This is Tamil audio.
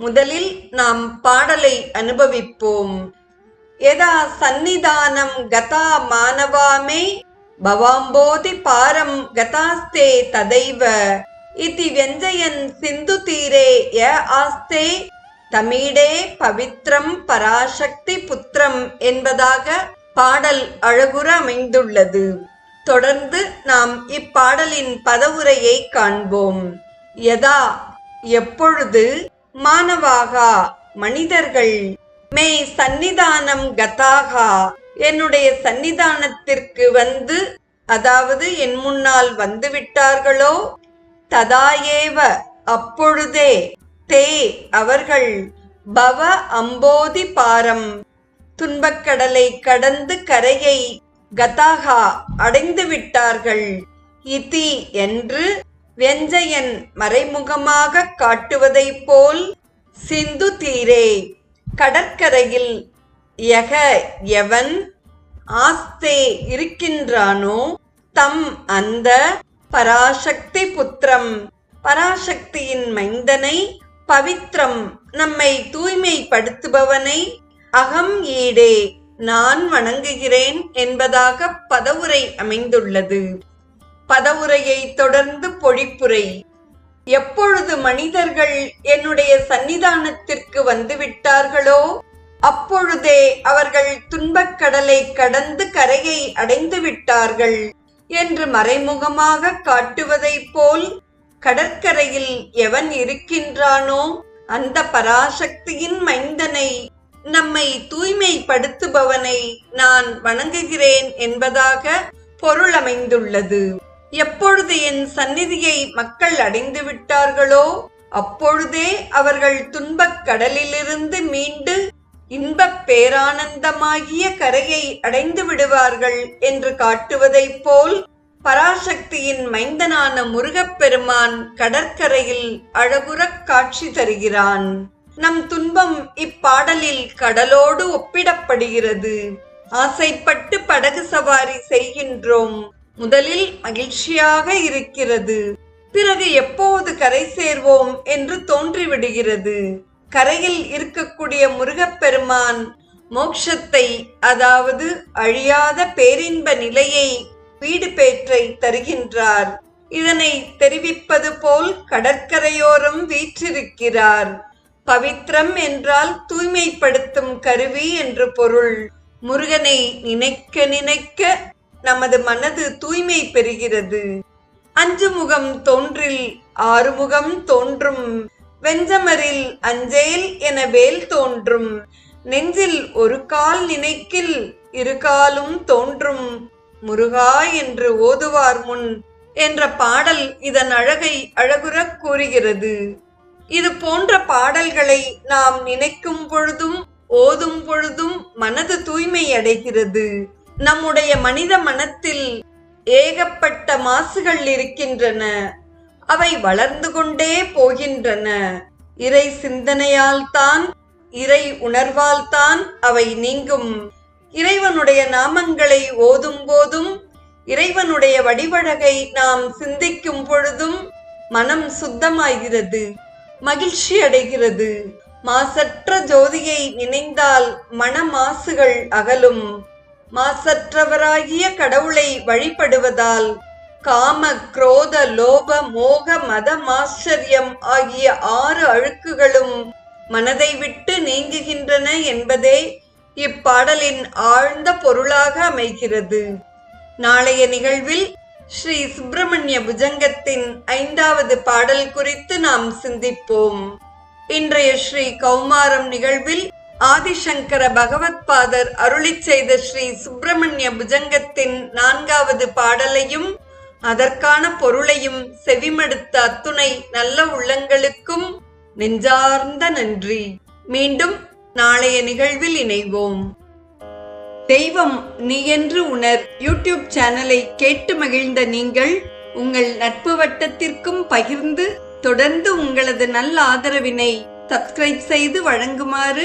முதலில் நாம் பாடலை அனுபவிப்போம். எதா சந்நிதானம் கதா மானவாமே? பவாம்போதி பாரம் கதாஸ்தே ததைவ. இதி வெஞ்சயன் சிந்து தீரே ய ஆஸ்தே. தமிடே பவித்ரம் பராசக்தி புத்திரம் என்பதாக பாடல் அழகுற அமைந்துள்ளது. தொடர்ந்து நாம் இப்பாடலின் பதவுரையை காண்போம். யதா எப்பொழுது? மாணவாகா மனிதர்கள் மே சந்நிதானம் கதாகா என்னுடைய சந்நிதானத்திற்கு வந்து அதாவது என் முன்னால் வந்துவிட்டார்களோ ததாயேவ அப்பொழுதே தே அவர்கள் பவ அம்போதி பாரம் துன்பக்கடலை கடந்து கரையை கதாகா அடைந்து விட்டார்கள். இதி என்று வெஞ்சையன் மறைமுகமாக காட்டுவதைப் போல் சிந்து தீரே. கடற்கரையில் யக எவன் ஆஸ்தே இருக்கின்றானோ தம் அந்த பராசக்தி புத்திரம். பராசக்தியின் மைந்தனை பவித்ரம் நம்மை தூய்மைப்படுத்துபவனை அகம் ஈடே. நான் வணங்குகிறேன் என்பதாக பதவுரை அமைந்துள்ளது. பதவுரையை தொடர்ந்து பொழிப்புரை. எப்பொழுது மனிதர்கள் என்னுடைய சன்னிதானத்திற்கு வந்துவிட்டார்களோ அப்பொழுதே அவர்கள் துன்பக் கடலை கடந்து கரையை அடைந்து விட்டார்கள் என்று மறைமுகமாக காட்டுவதைப் போல் கடற்கரையில் எவன் இருக்கின்றானோ அந்த பராசக்தியின் மைந்தனை நம்மை தூய்மைப்படுத்துபவனை நான் வணங்குகிறேன் என்பதாக பொருளமைந்துள்ளது. எப்பொழுது என் சந்நிதியை மக்கள் அடைந்து விட்டார்களோ அப்பொழுதே அவர்கள் துன்பக் கடலிலிருந்து மீண்டு இன்பப் பேரானந்தமாகிய கரையை அடைந்து விடுவார்கள் என்று காட்டுவதைப் போல் பராசக்தியின் மைந்தனான முருகப்பெருமான் கடற்கரையில் அழகுறக் காட்சி தருகிறான். நம் துன்பம் இப்பாடலில் கடலோடு ஒப்பிடப்படுகிறது. ஆசைப்பட்டு படகு சவாரி செய்கின்றோம். முதலில் மகிழ்ச்சியாக இருக்கிறது. பிறகு எப்போது கரை சேர்வோம் என்று தோன்றிவிடுகிறது. கரையில் இருக்கக்கூடிய முருகப்பெருமான் மோட்சத்தை அதாவது அழியாத பேரின்ப நிலையை வீடு பேற்றை தருகின்றார். இதனை தெரிவிப்பது போல் கடற்கரையோரம் வீற்றிருக்கிறார். பவித்ரம் என்றால் தூய்மைப்படுத்தும் கருவி என்று பொருள். முருகனை நினைக்க நினைக்க நமது மனது தூய்மை பெறுகிறது. அஞ்சு முகம் தோன்றில் ஆறுமுகம் தோன்றும். வெஞ்சமரில் அஞ்சேல் என வேல் தோன்றும். நெஞ்சில் ஒரு கால் நினைக்கில் இரு காலும் தோன்றும். முருகா என்று ஓதுவார் முன் என்ற பாடல் இதன் அழகை அழகுறக் கூறுகிறது. இது போன்ற பாடல்களை நாம் நினைக்கும் பொழுதும் ஓதும் பொழுதும் மனது தூய்மை அடைகிறது. நம்முடைய மனித மனத்தில் ஏகப்பட்ட மாசுகள் இருக்கின்றன. அவை வளர்ந்து கொண்டே போகின்றன. இறை சிந்தனையால் தான் இறை உணர்வால் தான் அவை நீங்கும். இறைவனுடைய நாமங்களை ஓதும் போதும் இறைவனுடைய வடிவழகை நாம் சிந்திக்கும் பொழுதும் மனம் சுத்தமாகிறது மகிழ்ச்சி அடைகிறது. மாசற்ற ஜோதியை நினைந்தால் மன மாசுகள் அகலும். மாசற்றவராகிய கடவுளை வழிபடுவதால் காம குரோத லோப மோக மத மாச்சரியம் ஆகிய ஆறு அழுக்குகளும் மனதை விட்டு நீங்குகின்றன என்பதே இப்பாடலின் ஆழ்ந்த பொருளாக அமைகிறது. நாளைய நிகழ்வில் ஸ்ரீ சுப்பிரமணிய புஜங்கத்தின் ஐந்தாவது பாடல் குறித்து நாம் சிந்திப்போம். இன்றைய ஸ்ரீ கௌமாரம் நிகழ்வில் ஆதிசங்கர பகவத்பாதர் அருளிச் செய்த ஸ்ரீ சுப்பிரமணிய புஜங்கத்தின் நான்காவது பாடலையும் அதற்கான பொருளையும் செவிமடுத்த அத்துணை நல்ல உள்ளங்களுக்கும் நெஞ்சார்ந்த நன்றி. மீண்டும் நாளைய நிகழ்வில் இணைவோம். தெய்வம் நீ என்று உணர் யூடியூப் சேனலை கேட்டு மகிழ்ந்த நீங்கள் உங்கள் நட்பு வட்டத்திற்கும் பகிர்ந்து தொடர்ந்து உங்களது நல்ல ஆதரவினை சப்ஸ்கிரைப் செய்து வழங்குமாறு